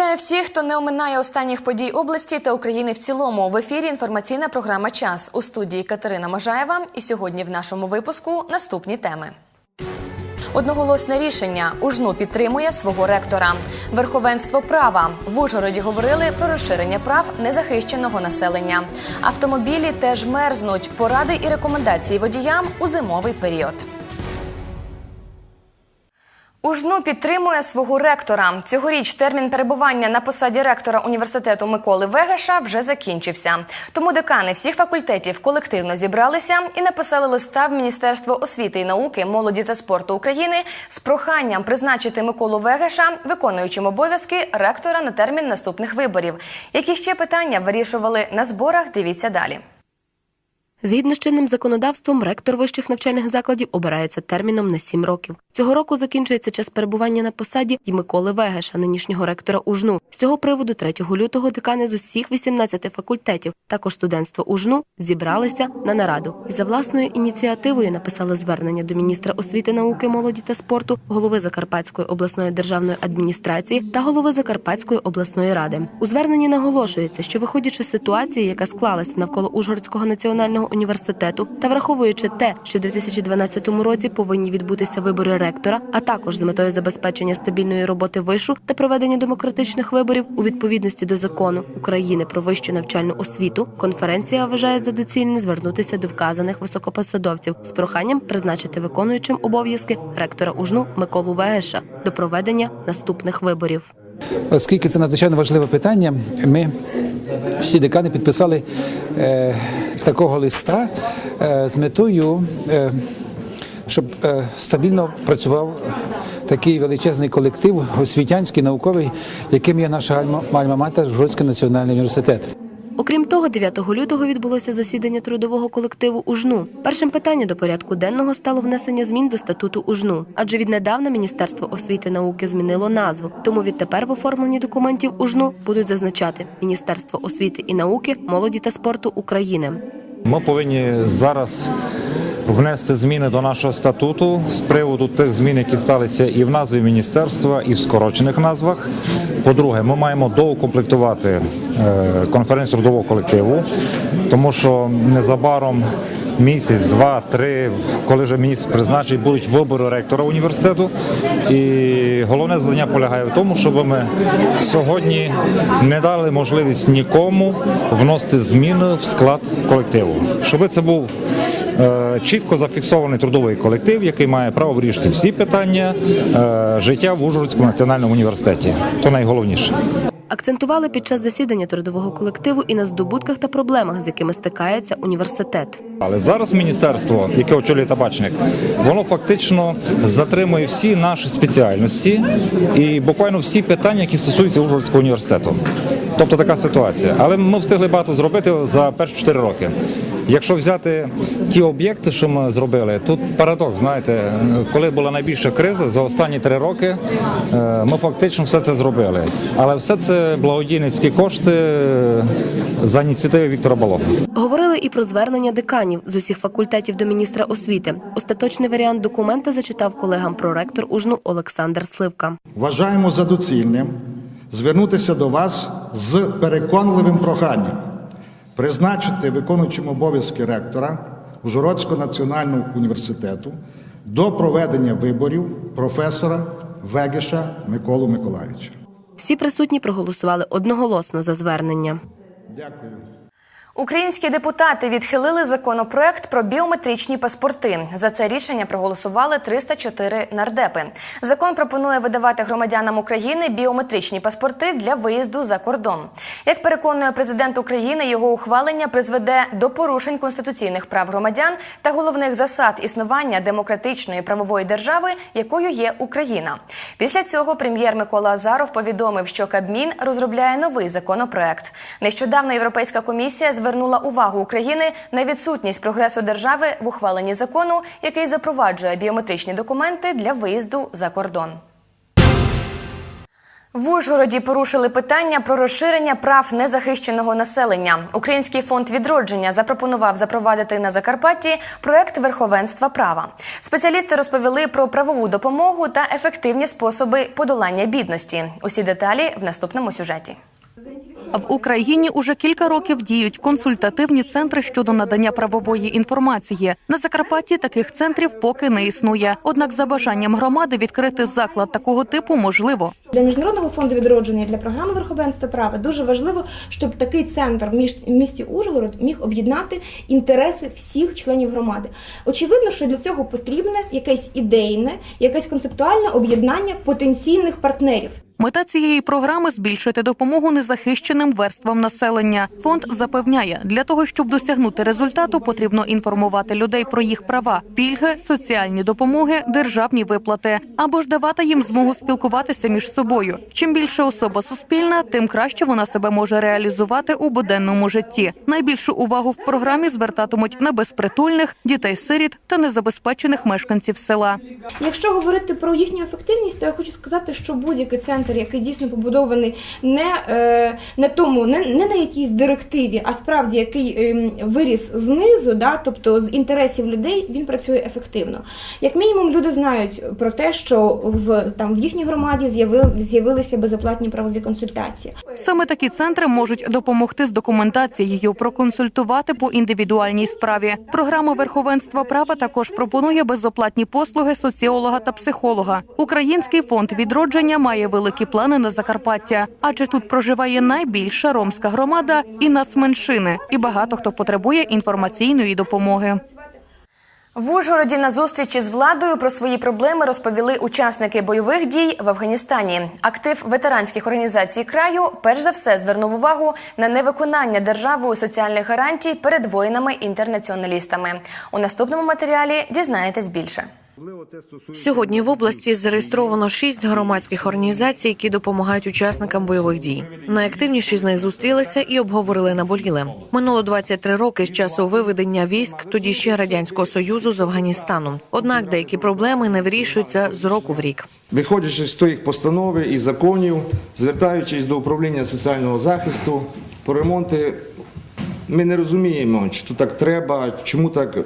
Вітаю всіх, хто не оминає останніх подій області та України в цілому. В ефірі інформаційна програма Час у студії Катерина Можаєва. І сьогодні в нашому випуску наступні теми. Одноголосне рішення ужну підтримує свого ректора. Верховенство права в Ужгороді говорили про розширення прав незахищеного населення. Автомобілі теж мерзнуть. Поради і рекомендації водіям у зимовий період. УЖНУ підтримує свого ректора. Цьогоріч термін перебування на посаді ректора університету Миколи Вегаша вже закінчився. Тому декани всіх факультетів колективно зібралися і написали листа в Міністерство освіти і науки, молоді та спорту України з проханням призначити Миколу Вегаша виконуючим обов'язки ректора на термін наступних виборів. Які ще питання вирішували на зборах? Дивіться далі. Згідно з чинним законодавством, ректор вищих навчальних закладів обирається терміном на сім років. Цього року закінчується час перебування на посаді і Миколи Вегеша, нинішнього ректора УЖНУ. З цього приводу 3 лютого декани з усіх 18 факультетів, також студентство УЖНУ, зібралися на нараду і за власною ініціативою написали звернення до міністра освіти, науки, молоді та спорту, голови Закарпатської обласної державної адміністрації та голови Закарпатської обласної ради. У зверненні наголошується, що виходячи з ситуації, яка склалася навколо Ужгородського національного університету, та враховуючи те, що в 2012 році повинні відбутися вибори ректора, а також з метою забезпечення стабільної роботи вишу та проведення демократичних виборів у відповідності до закону України про вищу навчальну освіту, конференція вважає за доцільне звернутися до вказаних високопосадовців з проханням призначити виконуючим обов'язки ректора УЖНУ Миколу Вегеша до проведення наступних виборів. Оскільки це надзвичайно важливе питання, ми всі декани підписали е, такого листа е, з метою, е, щоб е, стабільно працював такий величезний колектив освітянський, науковий, яким є наша альма- альма-матер Жгородський національний університет. Окрім того, 9 лютого відбулося засідання трудового колективу УЖНУ. Першим питанням до порядку денного стало внесення змін до статуту УЖНУ, адже віднедавна Міністерство освіти і науки змінило назву. Тому відтепер в оформленні документів УЖНУ будуть зазначати Міністерство освіти і науки, молоді та спорту України. Ми повинні зараз внести зміни до нашого статуту з приводу тих змін, які сталися і в назві міністерства, і в скорочених назвах. По-друге, ми маємо доукомплектувати е, конференцію трудового колективу, тому що незабаром. Місяць, два, три, коли вже міністр призначить, будуть вибори ректора університету. І головне завдання полягає в тому, щоб ми сьогодні не дали можливість нікому вносити зміни в склад колективу. Щоб це був чітко зафіксований трудовий колектив, який має право вирішити всі питання е, життя в Ужгородському національному університеті. То найголовніше. Акцентували під час засідання трудового колективу і на здобутках та проблемах, з якими стикається університет. Але зараз міністерство, яке очолює табачник, воно фактично затримує всі наші спеціальності і буквально всі питання, які стосуються Ужгородського університету. Тобто така ситуація. Але ми встигли багато зробити за перші 4 роки. Якщо взяти ті об'єкти, що ми зробили, тут парадокс, знаєте, коли була найбільша криза за останні три роки, е, ми фактично все це зробили. Але все це благодійницькі кошти за ініціативи Віктора Балога. Говорили і про звернення деканів з усіх факультетів до міністра освіти. Остаточний варіант документа зачитав колегам проректор УЖНУ Олександр Сливка. Вважаємо за доцільним звернутися до вас з переконливим проханням призначити виконуючим обов'язки ректора Ужгородського національного університету до проведення виборів професора Вегеша Миколу Миколаївича. Всі присутні проголосували одноголосно за звернення. Дякую. Українські депутати відхилили законопроект про біометричні паспорти. За це рішення проголосували 304 нардепи. Закон пропонує видавати громадянам України біометричні паспорти для виїзду за кордон. Як переконує президент України, його ухвалення призведе до порушень конституційних прав громадян та головних засад існування демократичної правової держави, якою є Україна. Після цього прем'єр Микола Азаров повідомив, що Кабмін розробляє новий законопроект. Нещодавно Європейська комісія звернула увагу України на відсутність прогресу держави в ухваленні закону, який запроваджує біометричні документи для виїзду за кордон. В Ужгороді порушили питання про розширення прав незахищеного населення. Український фонд відродження запропонував запровадити на Закарпатті проект верховенства права. Спеціалісти розповіли про правову допомогу та ефективні способи подолання бідності. Усі деталі в наступному сюжеті. В Україні уже кілька років діють консультативні центри щодо надання правової інформації. На Закарпатті таких центрів поки не існує. Однак, за бажанням громади відкрити заклад такого типу можливо. Для міжнародного фонду відродження для програми верховенства права дуже важливо, щоб такий центр в місті Ужгород міг об'єднати інтереси всіх членів громади. Очевидно, що для цього потрібне якесь ідейне, якесь концептуальне об'єднання потенційних партнерів. Мета цієї програми збільшити допомогу незахищеним верствам населення. Фонд запевняє, для того, щоб досягнути результату, потрібно інформувати людей про їх права, пільги, соціальні допомоги, державні виплати або ж давати їм змогу спілкуватися між собою. Чим більше особа суспільна, тим краще вона себе може реалізувати у буденному житті. Найбільшу увагу в програмі звертатимуть на безпритульних, дітей-сиріт та незабезпечених мешканців села. Якщо говорити про їхню ефективність, то я хочу сказати, що будь-який центр, який дійсно побудований не, е, не тому, не, не на якійсь директиві, а справді який ем, виріс знизу, да, тобто з інтересів людей, він працює ефективно. Як мінімум, люди знають про те, що в там в їхній громаді з'явили з'явилися безоплатні правові консультації. Саме такі центри можуть допомогти з документацією, проконсультувати по індивідуальній справі. Програма верховенства права також пропонує безоплатні послуги соціолога та психолога. Український фонд відродження має великі плани на Закарпаття, адже тут проживає найбільша ромська громада і нацменшини, і багато хто потребує інформаційної допомоги. В Ужгороді на зустрічі з владою про свої проблеми розповіли учасники бойових дій в Афганістані. Актив ветеранських організацій краю перш за все звернув увагу на невиконання державою соціальних гарантій перед воїнами-інтернаціоналістами. У наступному матеріалі дізнаєтесь більше. Сьогодні в області зареєстровано шість громадських організацій, які допомагають учасникам бойових дій. Найактивніші з них зустрілися і обговорили наболіле. Минуло 23 роки з часу виведення військ тоді ще радянського союзу з Афганістану. Однак деякі проблеми не вирішуються з року в рік. Виходячи з тих постанови і законів, звертаючись до управління соціального захисту по ремонти, ми не розуміємо, чи то так треба, чому так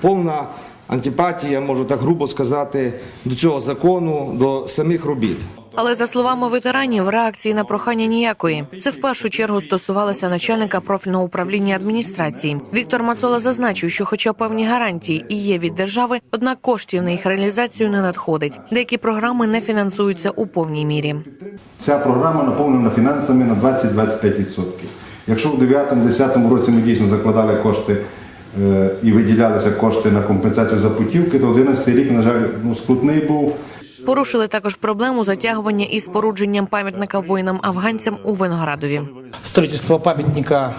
повна антипатія, можу так грубо сказати, до цього закону, до самих робіт. Але за словами ветеранів, реакції на прохання ніякої. Це в першу чергу стосувалося начальника профільного управління адміністрації. Віктор Мацола зазначив, що, хоча певні гарантії і є від держави, однак коштів на їх реалізацію не надходить. Деякі програми не фінансуються у повній мірі. Ця програма наповнена фінансами на 20-25%. Якщо у 9-10 році ми дійсно закладали кошти і виділялися кошти на компенсацію за путівки, то 11 рік, на жаль, ну, скрутний був. Порушили також проблему затягування із спорудженням пам'ятника воїнам-афганцям у Виноградові. строительство памятника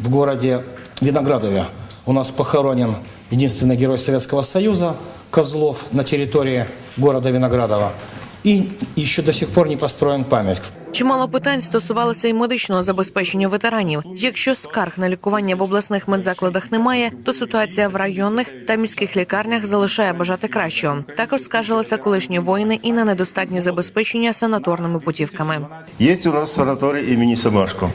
в городе Виноградове. У нас похоронен единственный герой Советского Союза Козлов на территории города Виноградова. И еще до сих пор не построен памятник. Чимало питань стосувалося і медичного забезпечення ветеранів. Якщо скарг на лікування в обласних медзакладах немає, то ситуація в районних та міських лікарнях залишає бажати кращого. Також скаржилися колишні воїни і на недостатнє забезпечення санаторними путівками. Є у нас санаторій імені Семашко.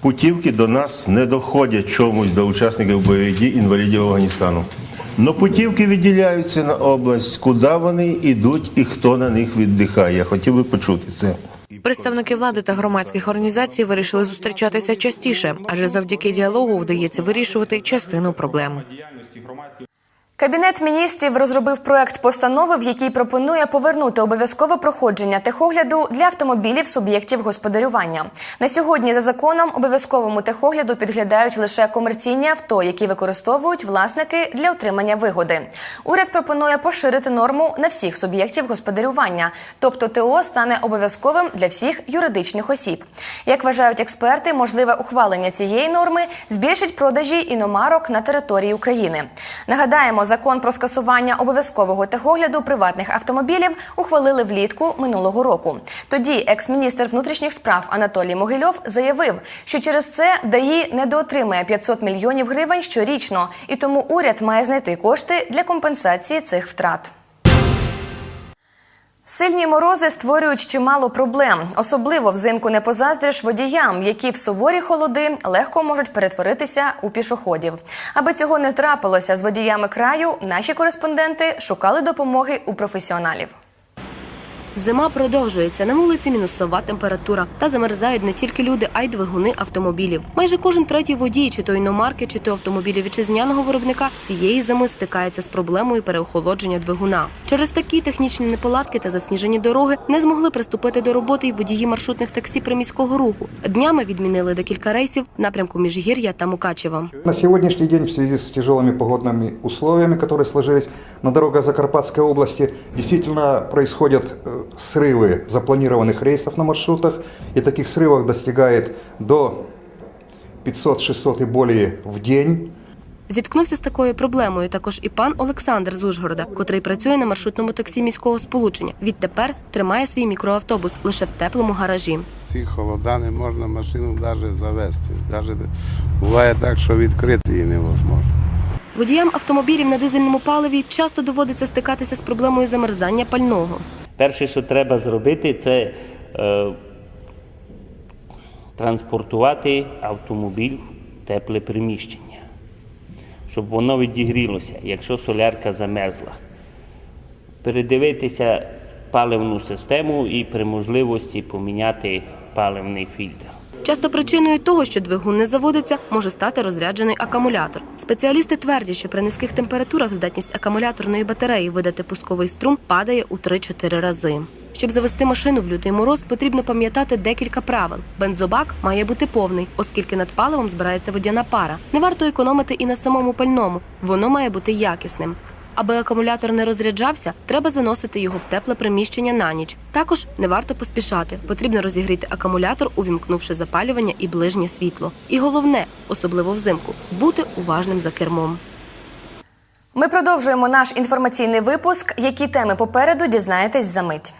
Путівки до нас не доходять чомусь до учасників бойових дій інвалідів Афганістану. Но путівки відділяються на область, куди вони йдуть і хто на них віддихає. Я хотів би почути це. Представники влади та громадських організацій вирішили зустрічатися частіше, адже завдяки діалогу вдається вирішувати частину проблем. Кабінет міністрів розробив проект постанови, в якій пропонує повернути обов'язкове проходження техогляду для автомобілів суб'єктів господарювання. На сьогодні за законом обов'язковому техогляду підглядають лише комерційні авто, які використовують власники для отримання вигоди. Уряд пропонує поширити норму на всіх суб'єктів господарювання, тобто ТО стане обов'язковим для всіх юридичних осіб. Як вважають експерти, можливе ухвалення цієї норми збільшить продажі іномарок на території України. Нагадаємо, закон про скасування обов'язкового техогляду приватних автомобілів ухвалили влітку минулого року. Тоді екс-міністр внутрішніх справ Анатолій Могильов заявив, що через це ДАІ недоотримає 500 мільйонів гривень щорічно, і тому уряд має знайти кошти для компенсації цих втрат. Сильні морози створюють чимало проблем. Особливо взимку не позаздриш водіям, які в суворі холоди легко можуть перетворитися у пішоходів. Аби цього не трапилося з водіями краю, наші кореспонденти шукали допомоги у професіоналів. Зима продовжується. На вулиці мінусова температура. Та замерзають не тільки люди, а й двигуни автомобілів. Майже кожен третій водій, чи то іномарки, чи то автомобілі вітчизняного виробника, цієї зими стикається з проблемою переохолодження двигуна. Через такі технічні неполадки та засніжені дороги не змогли приступити до роботи й водії маршрутних таксі приміського руху. Днями відмінили декілька рейсів в напрямку Міжгір'я та Мукачева. На сегодняшний день в связи с тяжелыми погодными условиями, которые сложились на дорогах Закарпатской области, действительно происходят э, срывы запланированных рейсов на маршрутах, и таких срывов достигает до 500-600 и более в день. Зіткнувся з такою проблемою також і пан Олександр з Ужгорода, котрий працює на маршрутному таксі міського сполучення. Відтепер тримає свій мікроавтобус лише в теплому гаражі. ці холода не можна машину навіть завести. Навіть буває так, що відкрити її невозможно. Водіям автомобілів на дизельному паливі часто доводиться стикатися з проблемою замерзання пального. Перше, що треба зробити, це е, транспортувати автомобіль в тепле приміщення, щоб воно відігрілося, якщо солярка замерзла. Передивитися паливну систему і при можливості поміняти паливний фільтр. Часто причиною того, що двигун не заводиться, може стати розряджений акумулятор. Спеціалісти твердять, що при низьких температурах здатність акумуляторної батареї видати пусковий струм падає у 3-4 рази. Щоб завести машину в лютий мороз, потрібно пам'ятати декілька правил. Бензобак має бути повний, оскільки над паливом збирається водяна пара. Не варто економити і на самому пальному. Воно має бути якісним. Аби акумулятор не розряджався, треба заносити його в тепле приміщення на ніч. Також не варто поспішати. Потрібно розігріти акумулятор, увімкнувши запалювання і ближнє світло. І головне, особливо взимку, бути уважним за кермом. Ми продовжуємо наш інформаційний випуск. Які теми попереду дізнаєтесь за мить.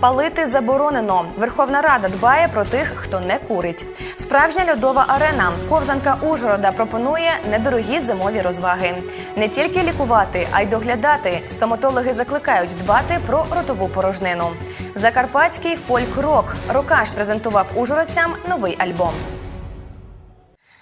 Палити заборонено. Верховна Рада дбає про тих, хто не курить. Справжня льодова арена. Ковзанка Ужгорода пропонує недорогі зимові розваги. Не тільки лікувати, а й доглядати. Стоматологи закликають дбати про ротову порожнину. Закарпатський фольк-рок. Рокаш презентував ужгородцям новий альбом.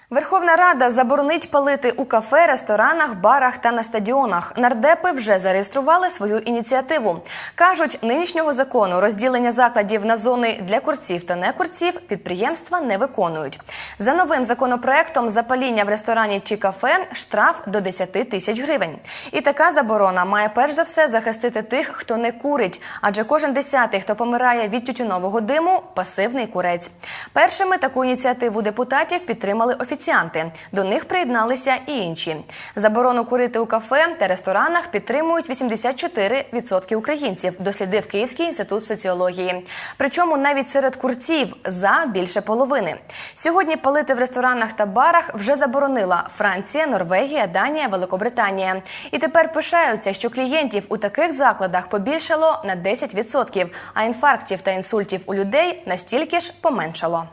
Верховна Рада заборонить палити у кафе, ресторанах, барах та на стадіонах. Нардепи вже зареєстрували свою ініціативу. Кажуть, нинішнього закону розділення закладів на зони для курців та некурців підприємства не виконують. За новим законопроектом запаління в ресторані чи кафе штраф до 10 тисяч гривень. І така заборона має перш за все захистити тих, хто не курить, адже кожен десятий, хто помирає від тютюнового диму, пасивний курець. Першими таку ініціативу депутатів підтримали офіційно офіціанти. До них приєдналися і інші. Заборону курити у кафе та ресторанах підтримують 84% українців, дослідив Київський інститут соціології. Причому навіть серед курців за більше половини. Сьогодні палити в ресторанах та барах вже заборонила Франція, Норвегія, Данія, Великобританія. І тепер пишаються, що клієнтів у таких закладах побільшало на 10%, а інфарктів та інсультів у людей настільки ж поменшало.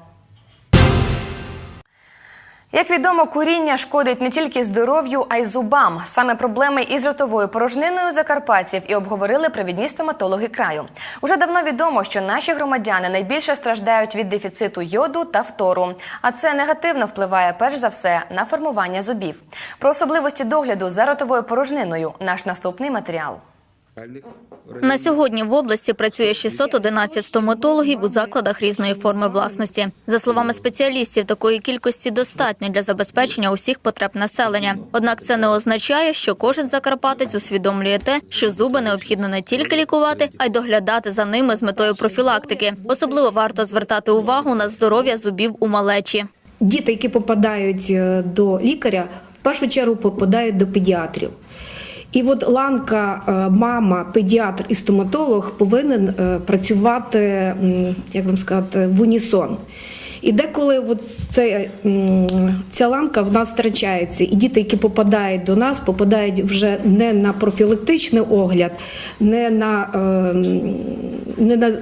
Як відомо, куріння шкодить не тільки здоров'ю, а й зубам. Саме проблеми із ротовою порожниною закарпатців і обговорили провідні стоматологи краю. Уже давно відомо, що наші громадяни найбільше страждають від дефіциту йоду та фтору, а це негативно впливає перш за все на формування зубів. Про особливості догляду за ротовою порожниною наш наступний матеріал. На сьогодні в області працює 611 стоматологів у закладах різної форми власності. За словами спеціалістів, такої кількості достатньо для забезпечення усіх потреб населення. Однак це не означає, що кожен закарпатець усвідомлює те, що зуби необхідно не тільки лікувати, а й доглядати за ними з метою профілактики. Особливо варто звертати увагу на здоров'я зубів у малечі. Діти, які попадають е, до лікаря, в першу чергу попадають до педіатрів. І от ланка е, мама, педіатр і стоматолог повинен е, працювати, як вам сказати, в унісон. І деколи от це, ця ланка в нас втрачається, і діти, які попадають до нас, попадають вже не на профілактичний огляд, не на, е, не на,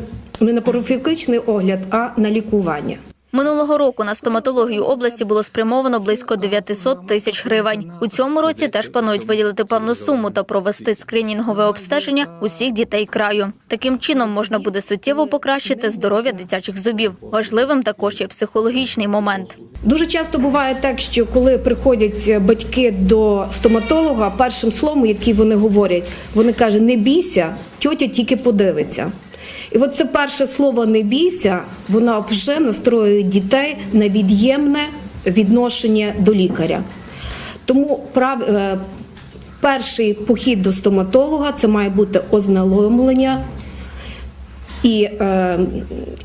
не на профілактичний огляд, а на лікування. Минулого року на стоматологію області було спрямовано близько 900 тисяч гривень. У цьому році теж планують виділити певну суму та провести скринінгове обстеження усіх дітей краю. Таким чином можна буде суттєво покращити здоров'я дитячих зубів. Важливим також є психологічний момент. Дуже часто буває так, що коли приходять батьки до стоматолога, першим словом, яке вони говорять, вони кажуть, не бійся, тьотя тільки подивиться. І от це перше слово не бійся, воно вже настроює дітей на від'ємне відношення до лікаря. Тому прав, е, перший похід до стоматолога це має бути ознайомлення і е,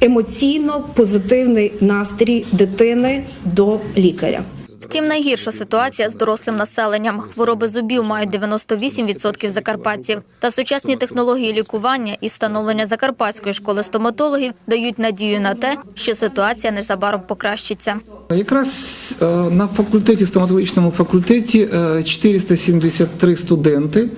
емоційно позитивний настрій дитини до лікаря. Втім, найгірша ситуація з дорослим населенням. Хвороби зубів мають 98% закарпатців. Та сучасні технології лікування і встановлення закарпатської школи стоматологів дають надію на те, що ситуація незабаром покращиться. Якраз е, на факультеті, стоматологічному факультеті е, 473 студенти.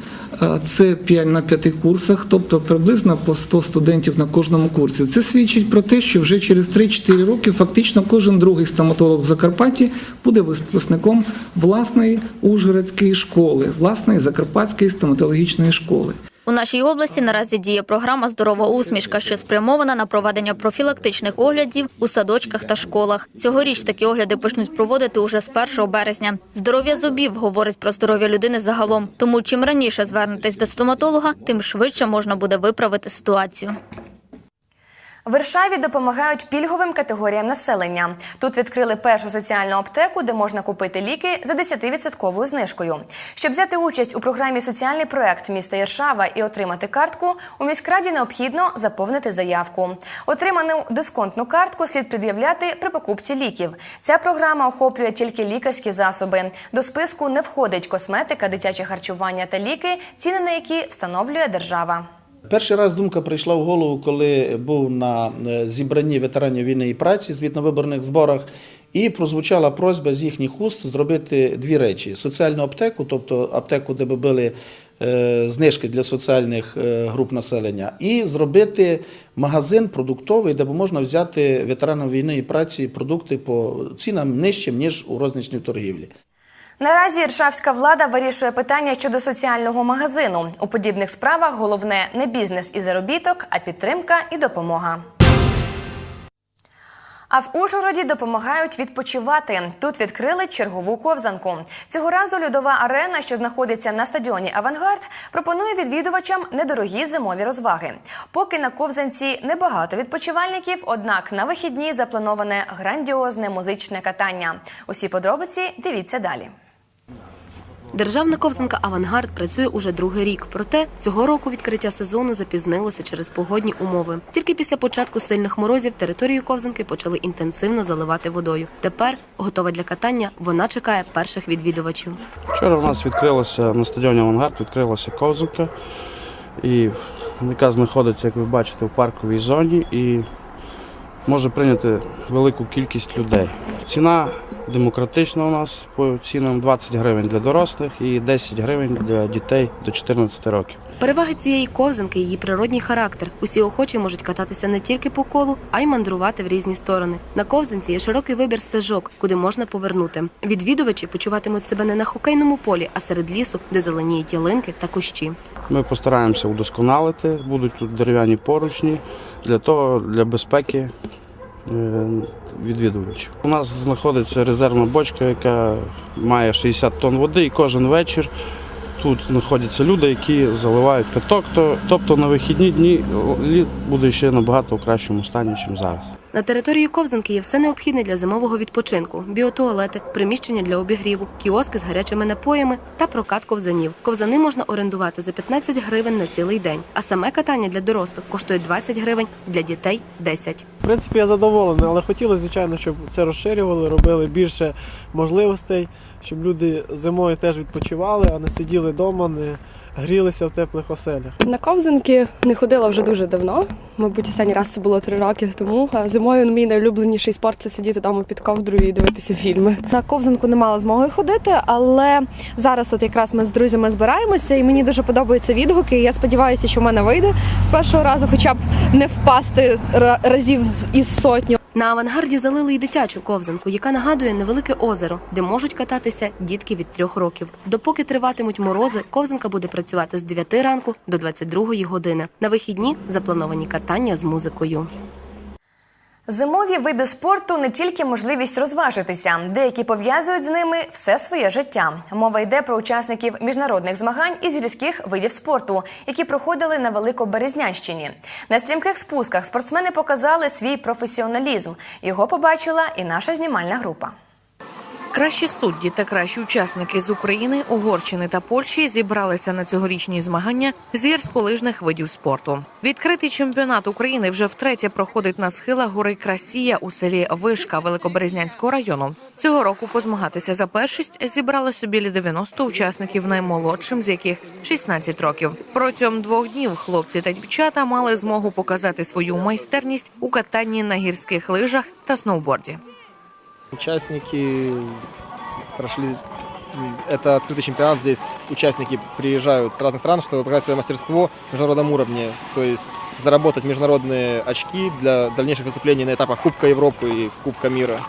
Е, Це 5 на п'яти курсах, тобто приблизно по 100 студентів на кожному курсі. Це свідчить про те, що вже через 3-4 роки фактично кожен другий стоматолог в Закарпатті буде випускником власної Ужгородської школи, власної Закарпатської стоматологічної школи. У нашій області наразі діє програма Здорова усмішка, що спрямована на проведення профілактичних оглядів у садочках та школах. Цьогоріч такі огляди почнуть проводити уже з 1 березня. Здоров'я зубів говорить про здоров'я людини загалом. Тому чим раніше звернетесь до стоматолога, тим швидше можна буде виправити ситуацію. Варшаві допомагають пільговим категоріям населення. Тут відкрили першу соціальну аптеку, де можна купити ліки за 10% знижкою. Щоб взяти участь у програмі Соціальний проект міста Іршава і отримати картку, у міськраді необхідно заповнити заявку. Отриману дисконтну картку слід пред'являти при покупці ліків. Ця програма охоплює тільки лікарські засоби. До списку не входить косметика, дитяче харчування та ліки, ціни на які встановлює держава. Перший раз думка прийшла в голову, коли був на е, зібранні ветеранів війни і праці звітно-виборних зборах, і прозвучала просьба з їхніх уст зробити дві речі: соціальну аптеку, тобто аптеку, де би були е, знижки для соціальних е, груп населення, і зробити магазин продуктовий, де б можна взяти ветеранам війни і праці продукти по цінам нижчим, ніж у розничній торгівлі. Наразі іршавська влада вирішує питання щодо соціального магазину. У подібних справах головне не бізнес і заробіток, а підтримка і допомога. А в Ужгороді допомагають відпочивати. Тут відкрили чергову ковзанку. Цього разу льодова арена, що знаходиться на стадіоні Авангард, пропонує відвідувачам недорогі зимові розваги. Поки на ковзанці небагато відпочивальників, однак на вихідні заплановане грандіозне музичне катання. Усі подробиці дивіться далі. Державна ковзанка Авангард працює уже другий рік. Проте цього року відкриття сезону запізнилося через погодні умови. Тільки після початку сильних морозів територію ковзанки почали інтенсивно заливати водою. Тепер, готова для катання, вона чекає перших відвідувачів. Вчора у нас відкрилося на стадіоні Авангард, відкрилася ковзанка, і яка знаходиться, як ви бачите, в парковій зоні і може прийняти велику кількість людей. Ціна демократична у нас по цінам 20 гривень для дорослих і 10 гривень для дітей до 14 років. Переваги цієї ковзанки її природній характер. Усі охочі можуть кататися не тільки по колу, а й мандрувати в різні сторони. На ковзанці є широкий вибір стежок, куди можна повернути. Відвідувачі почуватимуть себе не на хокейному полі, а серед лісу, де зеленіють ялинки та кущі. Ми постараємося удосконалити, будуть тут дерев'яні поручні для того, для безпеки відвідувачів. У нас знаходиться резервна бочка, яка має 60 тонн води, і кожен вечір тут знаходяться люди, які заливають каток. Тобто на вихідні дні лід буде ще набагато в кращому стані, ніж зараз. На території ковзанки є все необхідне для зимового відпочинку: біотуалети, приміщення для обігріву, кіоски з гарячими напоями та прокат ковзанів. Ковзани можна орендувати за 15 гривень на цілий день, а саме катання для дорослих коштує 20 гривень, для дітей 10. В принципі, я задоволений, але хотілося, звичайно, щоб це розширювали, робили більше можливостей, щоб люди зимою теж відпочивали, а не сиділи вдома, не грілися в теплих оселях. На ковзанки не ходила вже дуже давно. Мабуть, останній раз це було три роки тому. А зимою мій найулюбленіший спорт це сидіти вдома під ковдрою і дивитися фільми. На ковзанку не мала змоги ходити, але зараз, от якраз ми з друзями збираємося, і мені дуже подобаються відгуки. І я сподіваюся, що в мене вийде з першого разу, хоча б не впасти разів із сотню. На авангарді залили й дитячу ковзанку, яка нагадує невелике озеро, де можуть кататися дітки від трьох років. Допоки триватимуть морози, ковзанка буде працювати з 9 ранку до 22 години. На вихідні заплановані катання з музикою. Зимові види спорту не тільки можливість розважитися, деякі пов'язують з ними все своє життя. Мова йде про учасників міжнародних змагань із різких видів спорту, які проходили на Великоберезнянщині. На стрімких спусках спортсмени показали свій професіоналізм. Його побачила і наша знімальна група. Кращі судді та кращі учасники з України, Угорщини та Польщі зібралися на цьогорічні змагання з гірськолижних видів спорту. Відкритий чемпіонат України вже втретє проходить на схилах гори Красія у селі Вишка Великоберезнянського району. Цього року позмагатися за першість зібралося біля 90 учасників, наймолодшим з яких 16 років. Протягом двох днів хлопці та дівчата мали змогу показати свою майстерність у катанні на гірських лижах та сноуборді. Участники прошли это открытый чемпионат. Здесь участники приезжают с разных стран, чтобы показать свое мастерство на международном уровне. То есть заработать международные очки для дальнейших выступлений на этапах Кубка Европы и Кубка мира.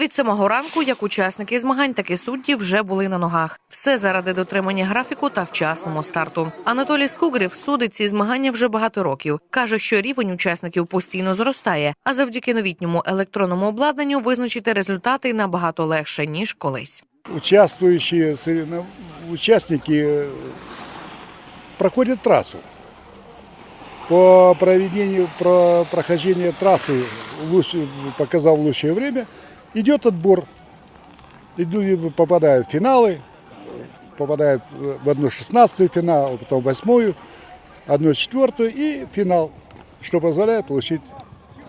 Від самого ранку як учасники змагань, так і судді вже були на ногах. Все заради дотримання графіку та вчасному старту. Анатолій Скугрів судить ці змагання вже багато років. каже, що рівень учасників постійно зростає, а завдяки новітньому електронному обладнанню визначити результати набагато легше ніж колись. участвующие соревнов- участники э, проходят трассу. По проведению, про прохождения трассы лучше- показал лучшее время, идет отбор. Иду- Попадают в финалы, попадают в 1-16 финал, потом в 8 1-4 и финал, что позволяет получить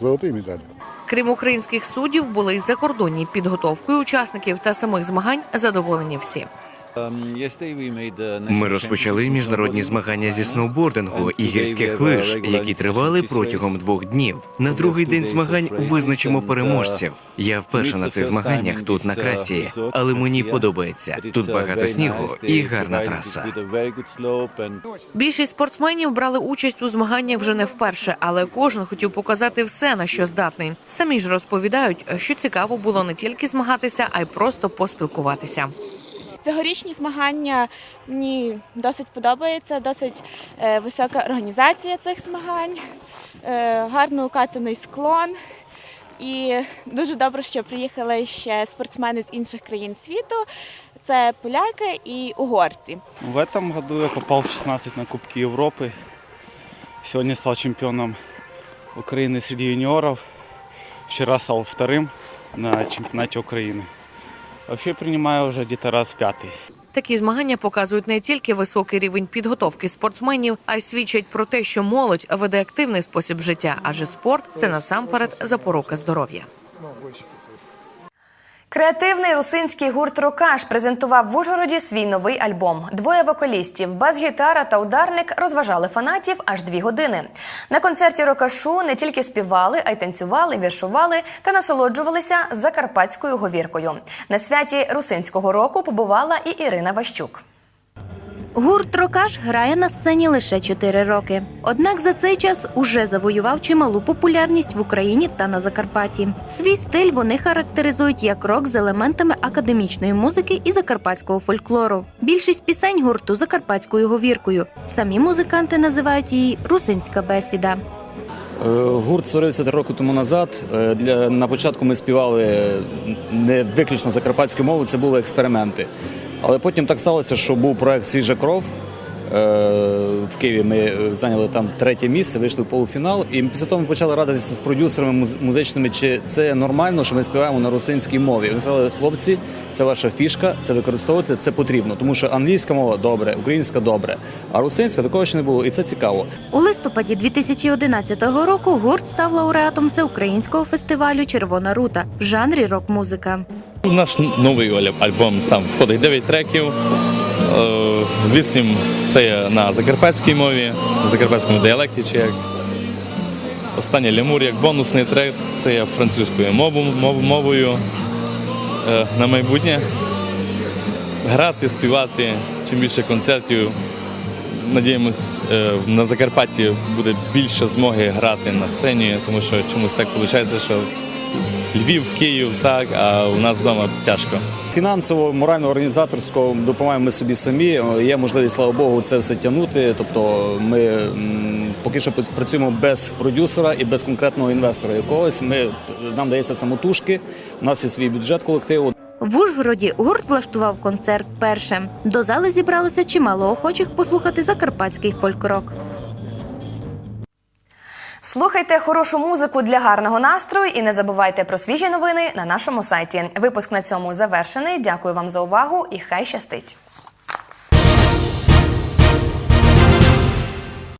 золотые медали. Крім українських суддів, були й закордонні підготовкою учасників та самих змагань задоволені всі. Ми розпочали міжнародні змагання зі сноубордингу і гірських лиж, які тривали протягом двох днів. На другий день змагань визначимо переможців. Я вперше на цих змаганнях тут на красі, але мені подобається. Тут багато снігу і гарна траса. Більшість спортсменів брали участь у змаганнях вже не вперше, але кожен хотів показати все, на що здатний. Самі ж розповідають, що цікаво було не тільки змагатися, а й просто поспілкуватися. Цьогорічні змагання мені досить подобається, досить е, висока організація цих змагань, е, гарно укатаний склон. І дуже добре, що приїхали ще спортсмени з інших країн світу. Це поляки і угорці. В этом году я попал в 16 на Кубки Европы. Сегодня стал чемпионом Украины среди юниоров. Вчера стал вторым на чемпионате Украины. Вообще приймаю вже где-то раз в пятый. Такі змагання показують не тільки високий рівень підготовки спортсменів, а й свідчать про те, що молодь веде активний спосіб життя, адже спорт це насамперед запорука здоров'я. Креативний русинський гурт Рокаш презентував в Ужгороді свій новий альбом. Двоє вокалістів, бас-гітара та ударник розважали фанатів аж дві години. На концерті Рокашу не тільки співали, а й танцювали, віршували та насолоджувалися закарпатською говіркою. На святі русинського року побувала і Ірина Ващук. Гурт Рокаш грає на сцені лише 4 роки. Однак за цей час уже завоював чималу популярність в Україні та на Закарпатті. Свій стиль вони характеризують як рок з елементами академічної музики і закарпатського фольклору. Більшість пісень гурту закарпатською говіркою. Самі музиканти називають її русинська бесіда. Е, Гурт створився три роки тому назад. Е, на початку ми співали не виключно закарпатською мовою, це були експерименти. Але потім так сталося, що був проект Свіжа кров. Е, В Києві ми е, зайняли там третє місце, вийшли в полуфінал. І після того ми почали радитися з продюсерами муз- музичними, чи це нормально, що ми співаємо на русинській мові. Вони сказали, хлопці, це ваша фішка, це використовувати, це потрібно. Тому що англійська мова добре, українська добре, а русинська такого ще не було, і це цікаво. У листопаді 2011 року гурт став лауреатом всеукраїнського фестивалю Червона рута в жанрі рок-музика. Наш новий альбом там входить 9 треків. 8 це на закарпатській мові, закарпатському діалекті чи як. Останній лемур як бонусний трек, це є французькою мовою, мов- мовою. Е, На майбутнє грати, співати, чим більше концертів. Надіємось, е, на Закарпатті буде більше змоги грати на сцені, тому що чомусь так виходить, що Львів, Київ, так, а у нас вдома тяжко. Фінансово, морально, організаторсько допомагаємо ми собі самі. Є можливість, слава Богу, це все тягнути. Тобто ми поки що працюємо без продюсера і без конкретного інвестора якогось. Ми, нам дається самотужки, у нас є свій бюджет колективу. В Ужгороді гурт влаштував концерт першим. До зали зібралося чимало охочих послухати закарпатський фольк-рок. Слухайте хорошу музику для гарного настрою і не забувайте про свіжі новини на нашому сайті. Випуск на цьому завершений. Дякую вам за увагу і хай щастить.